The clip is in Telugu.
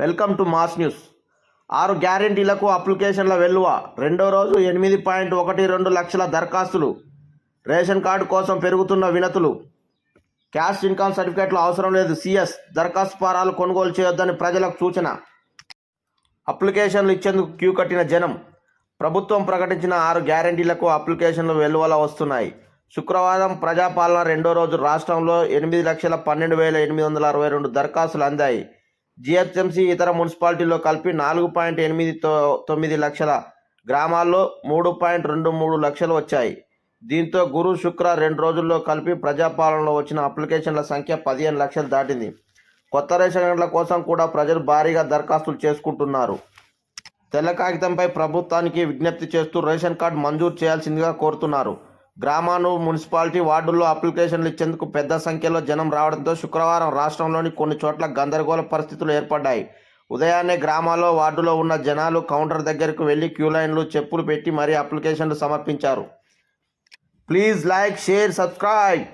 Welcome to mass news. ఆరు గ్యారెంటీలకు అప్లికేషన్ల వెల్లువ. రెండో రోజు ఎనిమిది పాయింట్ ఒకటి రెండు లక్షల దరఖాస్తులు. రేషన్ కార్డు కోసం పెరుగుతున్న వినతులు. క్యాష్ ఇన్కమ్ సర్టిఫికేట్లు అవసరం లేదు. సిఎస్ దరఖాస్తు ఫారాలు కొనుగోలు చేయొద్దని ప్రజలకు సూచన. అప్లికేషన్లు ఇచ్చేందుకు క్యూ కట్టిన జనం. ప్రభుత్వం ప్రకటించిన ఆరు గ్యారెంటీలకు అప్లికేషన్లు వెలువల వస్తున్నాయి. శుక్రవారం ప్రజాపాలన రెండో రోజు రాష్ట్రంలో ఎనిమిది లక్షల పన్నెండు వేల ఎనిమిది వందల అరవై రెండు దరఖాస్తులు అందాయి. జిహెచ్ఎంసీ ఇతర మున్సిపాలిటీల్లో కలిపి నాలుగు పాయింట్ ఎనిమిది తొమ్మిది లక్షల గ్రామాల్లో మూడు పాయింట్ రెండు మూడు లక్షలు వచ్చాయి. దీంతో గురు శుక్ర రెండు రోజుల్లో కలిపి ప్రజాపాలనలో వచ్చిన అప్లికేషన్ల సంఖ్య పదిహేను లక్షలు దాటింది. కొత్త రేషన్ కార్డుల కోసం కూడా ప్రజలు భారీగా దరఖాస్తులు చేసుకుంటున్నారు. తెల్ల కాగితంపై ప్రభుత్వానికి విజ్ఞప్తి చేస్తూ రేషన్ కార్డు మంజూరు చేయాల్సిందిగా కోరుతున్నారు. గ్రామాలు మున్సిపాలిటీ వార్డుల్లో అప్లికేషన్లు ఇచ్చేందుకు పెద్ద సంఖ్యలో జనం రావడంతో శుక్రవారం రాష్ట్రంలోని కొన్ని చోట్ల గందరగోళ పరిస్థితులు ఏర్పడ్డాయి. ఉదయాన్నే గ్రామాల్లో వార్డులో ఉన్న జనాలు కౌంటర్ దగ్గరకు వెళ్ళి క్యూ లైన్లు చెప్పులు పెట్టి మరీ అప్లికేషన్లు సమర్పించారు. Please like share subscribe.